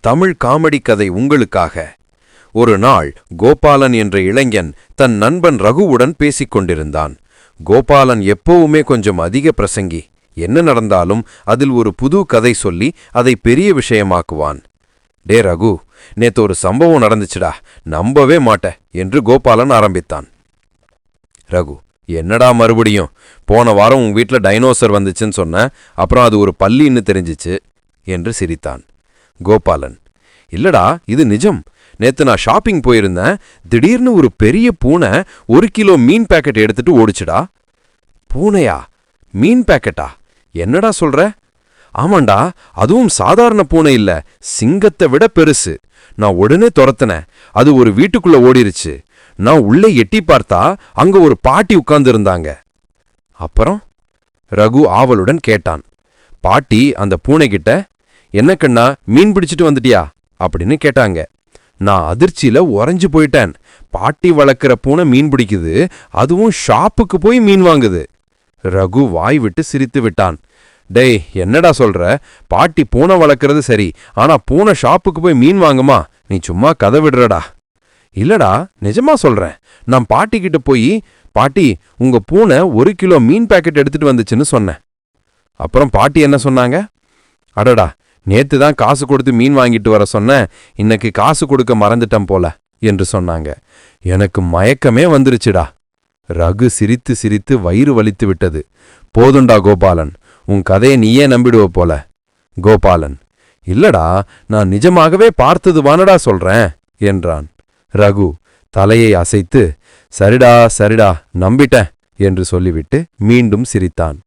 Tamil comedy கதை உங்களுக்காக. ஒரு நாள் கோபாலன் என்ற இளைஞன் தன் நண்பன் ரகுவுடன் பேசிக் கொண்டிருந்தான். கோபாலன் எப்பவுமே கொஞ்சம் அதிக பிரசங்கி. என்ன நடந்தாலும் அதில் ஒரு புது கதை சொல்லி அதை பெரிய விஷயமாக்குவான். டே ரகு நேத்து ஒரு சம்பவம் நடந்துச்சுடா. நம்பவே மாட்ட என்று கோபாலன் ஆரம்பித்தான். ரகு என்னடா மறுபடியும்? போன வாரம் உன் வீட்டில் டைனோசர் வந்துச்சுன்னு சொன்ன. அப்புறம் அது ஒரு பல்லின்னு தெரிஞ்சிச்சு என்று சிரித்தான். கோபாலன். இல்லடா இது நிஜம். நேத்து நான் ஷாப்பிங் போயிருந்தேன். திடீர்னு ஒரு பெரிய பூனை ஒரு கிலோ மீன் பேக்கெட் எடுத்துட்டு ஓடிச்சுடா. பூனையா? மீன் பேக்கெட்டா என்னடா சொல்ற? ஆமாண்டா அதுவும் சாதாரண பூனை இல்ல. சிங்கத்தை விட பெருசு. நான் உடனே துரத்துனேன். அது ஒரு வீட்டுக்குள்ள ஓடிருச்சு. நான் உள்ளே எட்டி பார்த்தா அங்க ஒரு பாட்டி உட்கார்ந்திருந்தாங்க. அப்புறம்? ரகு ஆவலுடன் கேட்டான். பாட்டி அந்த பூனைகிட்ட என்ன கண்ணா மீன் பிடிச்சிட்டு வந்துட்டியா? அப்படின்னு கேட்டாங்க. நான் அதிர்ச்சியில உறைஞ்சு போயிட்டேன். பாட்டி வளர்க்குற பூனை மீன் பிடிக்குது. அதுவும் ஷாப்புக்கு போய் மீன் வாங்குது. ரகு வாய் விட்டு சிரித்து விட்டான். டேய் என்னடா சொல்ற? பாட்டி பூனை வளர்க்குறது சரி. ஆனா பூனை ஷாப்புக்கு போய் மீன் வாங்குமா? நீ சும்மா கதை விடுறடா. இல்லடா நிஜமா சொல்றேன். நான் பாட்டி கிட்ட போய் பாட்டி உங்க பூனை ஒரு கிலோ மீன் பேக்கெட் எடுத்துட்டு வந்துச்சுன்னு சொன்னேன். அப்புறம் பாட்டி என்ன சொன்னாங்க? அடடா நேத்து தான் காசு கொடுத்து மீன் வாங்கிட்டு வர சொன்னேன் இன்னைக்கு காசு கொடுக்க மறந்துட்டேன் போல என்று சொன்னாங்க. எனக்கு மயக்கமே வந்துருச்சுடா. ரகு சிரித்து சிரித்து வயிறு வலித்து விட்டது. போதுண்டா கோபாலன் உன் கதையை நீயே நம்பிடுவ போல. கோபாலன் இல்லடா நான் நிஜமாகவே பார்த்தது வானடா சொல்றேன் என்றான். ரகு தலையை அசைத்து சரிடா சரிடா நம்பிட்டேன் என்று சொல்லிவிட்டு மீண்டும் சிரித்தான்.